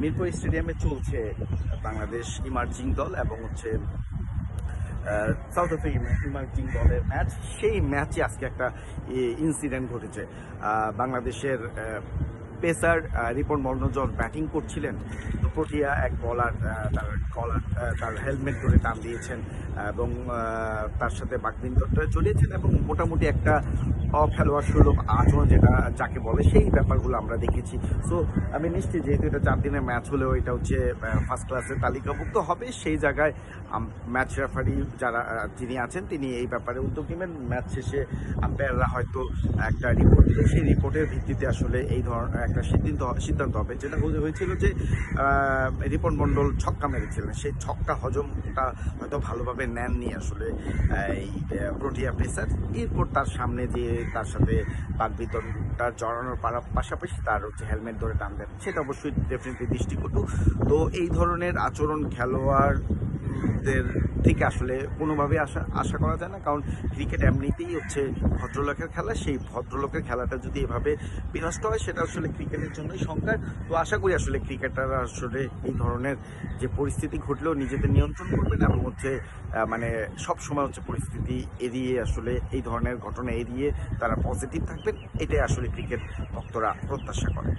মিরপুর স্টেডিয়ামে চলছে বাংলাদেশ ইমার্জিং দল এবং হচ্ছে সাউথ আফ্রিকা ইমার্জিং দলের ম্যাচ সেই ম্যাচে আজকে একটা ইনসিডেন্ট ঘটেছে। বাংলাদেশের পেসার রিপন মর্নজর ব্যাটিং করছিলেন। তো প্রোটিয়া এক বলার তার কলার তার হেলমেট ধরে টান দিয়েছেন এবং তার সাথে বাকবিন্দরটা চলিয়েছেন এবং মোটামুটি একটা অখেলোয়াড় সুলভ আচরণ যেটা যাকে বলে সেই ব্যাপারগুলো আমরা দেখেছি। সো আমি নিশ্চিত যেহেতু এটা চার দিনের ম্যাচ হলেও এটা হচ্ছে ফার্স্ট ক্লাসের তালিকাভুক্ত হবে, সেই জায়গায় ম্যাচ রেফারি যারা যিনি আছেন, তিনি এই ব্যাপারে উদ্যোগ নেবেন। ম্যাচ শেষে আম্পায়াররা হয়তো একটা রিপোর্ট দিলে সেই রিপোর্টের ভিত্তিতে আসলে এই ধরনের একটা সিদ্ধান্ত সিদ্ধান্ত হবে। যেটা হয়ে- হয়েছিল যে রিপন মণ্ডল ছক্কা মেরেছিলেন। সেই ছক্কা হজমটা হয়তো ভালোভাবে নেননি আসলে এই প্রোটিয়া পেসার এরপর তার সামনে যে, তার সাথে বাগবিতনটা জড়ানোর পারা- পাশাপাশি তার হচ্ছে হেলমেট ধরে টান দেন সেটা অবশ্যই ডেফিনেটলি দৃষ্টিকটু। তো এই ধরনের আচরণ খেলোয়াড়দের থেকে আসলে কোনোভাবে আশা আশা করা যায় না। কারণ ক্রিকেট এমনিতেই হচ্ছে ভদ্রলোকের খেলা। সেই ভদ্রলোকের খেলাটা যদি এভাবে বিনষ্ট হয়, সেটা আসলে ক্রিকেটের জন্যই সংখ্যা তো আশা করি আসলে ক্রিকেটাররা আসলে এই ধরনের যে পরিস্থিতি ঘটলেও নিজেদের নিয়ন্ত্রণ করবেন এবং হচ্ছে মানে সব সময় হচ্ছে পরিস্থিতি এড়িয়ে আসলে এই ধরনের ঘটনা এড়িয়ে তারা পজিটিভ থাকবেন। এটাই আসলে ক্রিকেট ভক্তরা প্রত্যাশা করে।